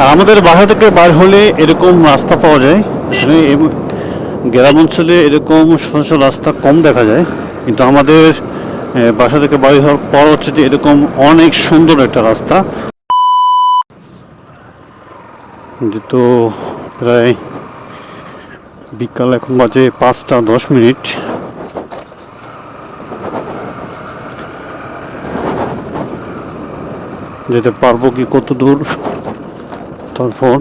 আর আমাদের বাসা থেকে বার হলে এরকম রাস্তা পাওয়া যায়। এখানে গ্রাম অঞ্চলে এরকম সহজ রাস্তা কম দেখা যায়। কিন্তু আমাদের বাসা থেকে বাড়ি হওয়ার পর হচ্ছে যে এরকম অনেক সুন্দর একটা রাস্তা। যেহেতু প্রায় বিকাল এখন বাজে পাঁচটা দশ মিনিট। যেতে পারব কি কত দূর? তারপর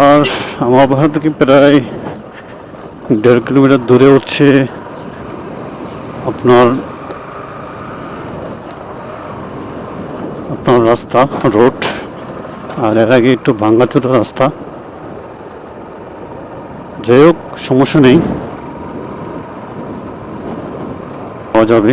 আর আমার বাসা থেকে প্রায় দেড় কিলোমিটার দূরে হচ্ছে আপনার আপনার রাস্তা, রোড। আর এর আগে একটু ভাঙ্গাচোরা রাস্তা। যাই হোক, সমস্যা নেই। পাওয়া যাবে।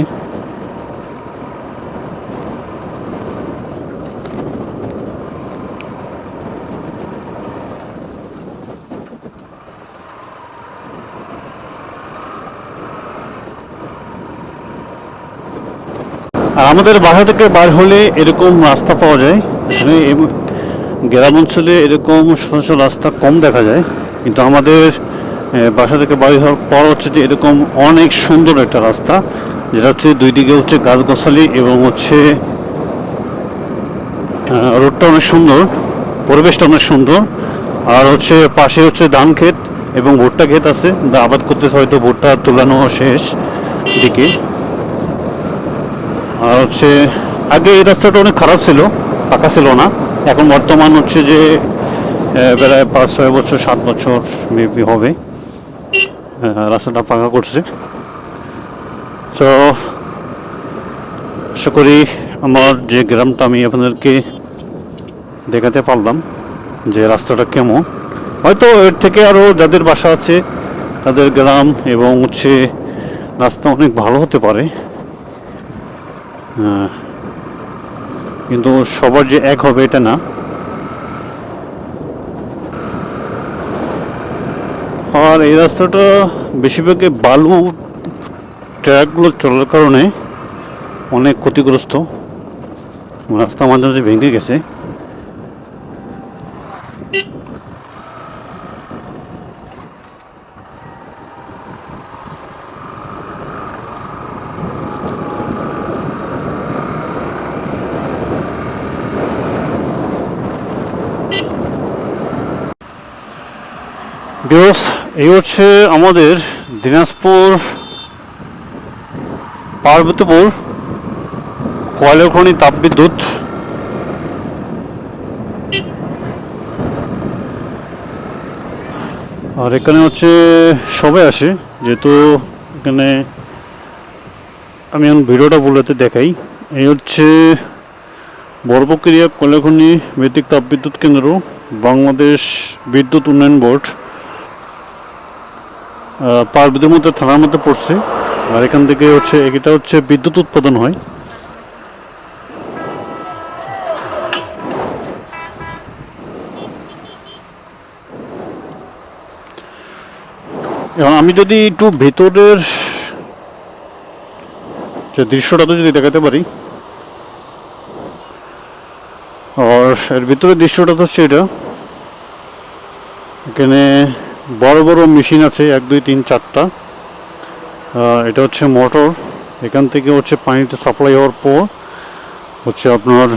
আমাদের বাসা থেকে বার হলে এরকম রাস্তা পাওয়া যায়। এখানে গ্রাম অঞ্চলে এরকম সহজ রাস্তা কম দেখা যায়। কিন্তু আমাদের বাসা থেকে বাড়ি হওয়ার পর হচ্ছে যে এরকম অনেক সুন্দর একটা রাস্তা, যেটা হচ্ছে দুই দিকে হচ্ছে গাছগাছালি এবং হচ্ছে রোডটা অনেক সুন্দর, পরিবেশটা অনেক সুন্দর, আর হচ্ছে পাশে হচ্ছে ধান ক্ষেত এবং ভুট্টা ক্ষেত আছে আবাদ করতে হয়তো ভুট্টা তোলানো শেষ দিকে। আর হচ্ছে, আগে এই রাস্তাটা অনেক খারাপ ছিল, পাকা ছিল না, এখন বর্তমান হচ্ছে যে প্রায় পাঁচ, ছয় বছর, সাত বছর মেবি হবে। রাস্তাটা পাকা করছে। তো আশা করি আমার যে গ্রামটা আমি আপনাদেরকে দেখাতে পারলাম যে রাস্তাটা কেমন। হয়তো এর থেকে আরও যাদের বাসা আছে, তাদের গ্রাম এবং হচ্ছে রাস্তা অনেক ভালো হতে পারে। কিন্তু সবার যে এক হবে এটা না। আর এই রাস্তাটা বেশিরভাগই বালু ট্র্যাকগুলো চলার কারণে অনেক ক্ষতিগ্রস্ত। রাস্তা মাঝে মাঝে ভেঙে গেছে। বিকজ এই হচ্ছে আমাদের দিনাজপুর পার্বতীপুর কয়লাখনি তাপবিদ্যুৎ। আর এখানে হচ্ছে সবাই আসে, যেহেতু এখানে আমি এখন ভিডিওটা বলতে দেখাই। এই হচ্ছে বড়পক্রিয়া কয়লাখনি ভিত্তিক তাপবিদ্যুৎ কেন্দ্র, বাংলাদেশ বিদ্যুৎ উন্নয়ন বোর্ড। পার্বতীর মধ্যে, থানার মধ্যে পড়ছে। আর এখান থেকে হচ্ছে এটা হচ্ছে বিদ্যুৎ উৎপাদন হয়। এখন আমি যদি একটু ভেতরের যে দৃশ্যটা তো যদি দেখাতে পারি, আর এর ভিতরের দৃশ্যটা তো হচ্ছে এটা। এখানে বড় বড় মেশিন আছে, এক, দুই, তিন, চারটা। এটা হচ্ছে মোটর। এখান থেকে হচ্ছে পানিটা সাপ্লাই হওয়ার পর হচ্ছে আপনার